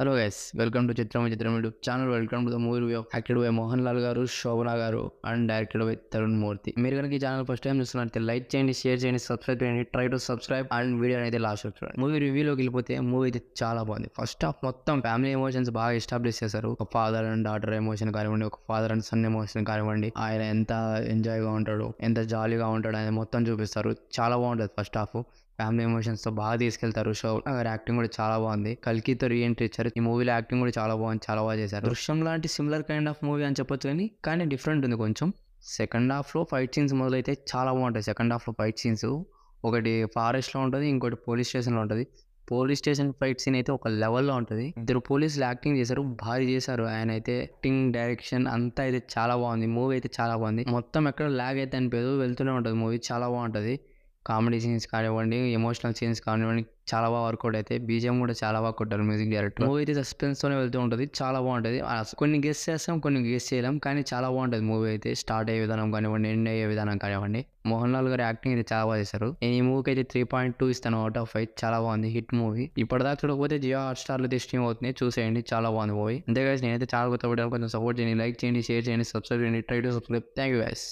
Hello guys welcome to చిత్రం చిత్రం YouTube channel. Welcome to the movie review acted by Mohan Lal garu Shobana garu and directed by Tharun Moorthy మీరు కనుక ఈ channel first time చూస్తున్నట్లయితే like చేయండి share చేయండి subscribe చేయండి try to subscribe and video అయితే లాస్ట్ చూడండి. Movie రివ్యూలోకి వెళ్ళిపోతే మూవీ అయితే చాలా బాగుంది. ఫస్ట్ ఆఫ్ మొత్తం ఫ్యామిలీ ఎమోషన్స్ బాగా ఎస్టాబ్లిష్ చేశారు. ఒక ఫాదర్ అండ్ డాటర్ ఎమోషన్ కానివ్వండి ఒక ఫాదర్ అండ్ సన్ ఎమోషన్ కానివ్వండి ఆయన ఎంత ఎంజాయ్గా ఉంటాడు ఎంత జాలీగా ఉంటాడు అనేది మొత్తం చూపిస్తారు. చాలా బాగుంటుంది ఫస్ట్ హాఫ్ ఫ్యామిలీ ఎమోషన్స్తో బాగా తీసుకెళ్తారు. షో గారి యాక్టింగ్ కూడా చాలా బాగుంది. కల్కితో రీఎంట్రీ ఇచ్చారు. ఈ మూవీలో యాక్టింగ్ కూడా చాలా బాగుంది. చాలా బాగా చేశారు. దృశ్యం లాంటి సిమిలర్ కైండ్ ఆఫ్ మూవీ అని చెప్పొచ్చు కానీ కానీ డిఫరెంట్ ఉంది కొంచెం. సెకండ్ హాఫ్లో ఫైట్ సీన్స్ మొదలైతే చాలా బాగుంటాయి. సెకండ్ హాఫ్లో ఫైట్ సీన్స్ ఒకటి ఫారెస్ట్లో ఉంటుంది ఇంకోటి పోలీస్ స్టేషన్లో ఉంటుంది. పోలీస్ స్టేషన్ ఫైట్ సీన్ అయితే ఒక లెవెల్లో ఉంటుంది. ఇద్దరు పోలీసులు యాక్టింగ్ చేశారు. భారీ చేశారు. ఆయన అయితే యాక్టింగ్ డైరెక్షన్ అంతా అయితే చాలా బాగుంది. మూవీ అయితే చాలా బాగుంది. మొత్తం ఎక్కడ లాగ్ అయితే అనిపించదు. వెళ్తూనే ఉంటుంది. మూవీ చాలా బాగుంటుంది. కామెడీ సీన్స్ కానివ్వండి ఎమోషనల్ సీన్స్ కానివ్వండి చాలా బాగా వర్కౌట్ అయితే బీజిఎం కూడా చాలా బాగా కొట్టారు మ్యూజిక్ డైరెక్టర్. మూవీ అయితే సస్పెన్స్ తోనే వెళ్తూ ఉంటుంది చాలా బాగుంటుంది. కొన్ని గెస్ చేస్తాం కొన్ని గెస్ చేయలేం కానీ చాలా బాగుంటుంది మూవీ అయితే. స్టార్ట్ అయ్యే విధానం కానివ్వండి ఎండ్ అయ్యే విధానం కానివ్వండి. మోహన్ లాల్ గారి యాక్టింగ్ అయితే చాలా బాగా చేశారు. నేను ఈ మూవీకి అయితే త్రీ పాయింట్ టూ ఇస్తాను అవుట్ ఆఫ్ ఫైవ్ చాలా బాగుంది హిట్ మూవీ. ఇప్పటిదాకా చూడకపోతే జియో హాట్ స్టార్లో స్ట్రీమ్ అవుతుంది చూసేయండి చాలా బాగుంది మూవీ. అంతే guys నేనైతే చాలా కొత్త కొంచెం సపోర్ట్ చేయండి లైక్ చేయండి షేర్ చేయండి సబ్స్క్రైబ్ చేయండి try to subscribe thank you guys